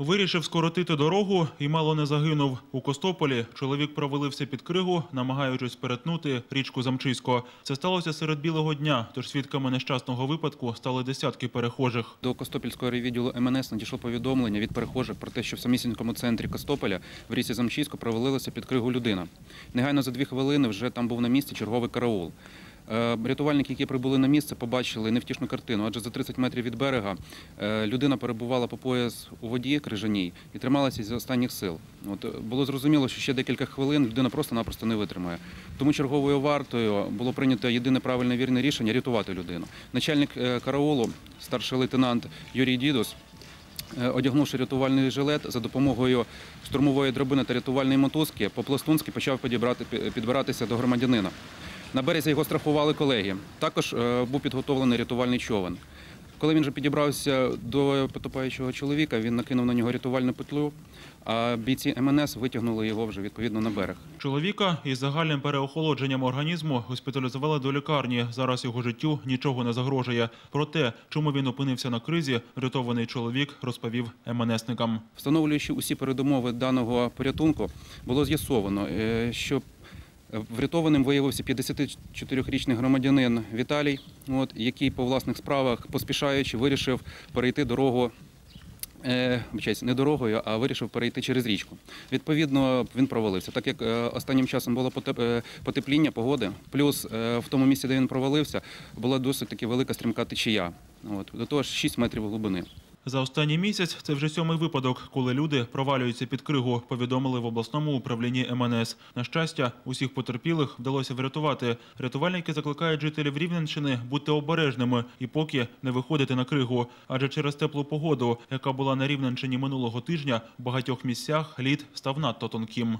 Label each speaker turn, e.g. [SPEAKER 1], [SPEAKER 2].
[SPEAKER 1] Вирішив скоротити дорогу і мало не загинув. У Костополі чоловік провалився під кригу, намагаючись перетнути річку Замчисько. Це сталося серед білого дня, тож свідками нещасного випадку стали десятки перехожих.
[SPEAKER 2] До Костопільського райвідділу МНС надійшло повідомлення від перехожих про те, що в самісінькому центрі Костополя в річці Замчисько провалилася під кригу людина. Негайно за дві хвилини вже там був на місці черговий караул. Е, Рятувальники, які прибули на місце, побачили невтішну картину, адже за 30 метрів від берега е, людина перебувала по пояс у воді крижаній і трималася зі останніх сил. От е, було зрозуміло, що ще декілька хвилин людина просто-напросто не витримає. Тому черговою вартою було прийнято єдине правильне вірне рішення рятувати людину. Начальник караулу, старший лейтенант Юрій Дідус, Одягнувши рятувальний жилет за допомогою штурмової драбини та рятувальної мотузки, по-пластунськи почав підібрати, підбиратися до громадянина. На березі його страхували колеги. Також е, був підготовлений рятувальний човен. Коли він вже підібрався до потопаючого чоловіка, він накинув на нього рятувальну петлю, а бійці МНС витягнули його вже відповідно на берег.
[SPEAKER 1] Чоловіка із загальним переохолодженням організму госпіталізували до лікарні. Зараз його життю нічого не загрожує. Про те, чому він опинився на кризі, врятований чоловік розповів МНСникам.
[SPEAKER 2] Встановлюючи усі передумови даного порятунку, було з'ясовано, е, що врятованим виявився 54-річний громадянин Віталій, от, який по власних справах, поспішаючи, вирішив перейти дорогу. е, Не дорогою, а вирішив перейти через річку. Відповідно, він провалився. Так як е, останнім часом було е, потепління погоди, плюс в тому місці, де він провалився, була досить таки велика стрімка течія. От, до того ж 6 метрів глибини.
[SPEAKER 1] За останній місяць це вже сьомий випадок, коли люди провалюються під кригу, повідомили в обласному управлінні МНС. На щастя, усіх потерпілих вдалося врятувати. Рятувальники закликають жителів Рівненщини бути обережними і поки не виходити на кригу. Адже через теплу погоду, яка була на Рівненщині минулого тижня, в багатьох місцях лід став надто тонким.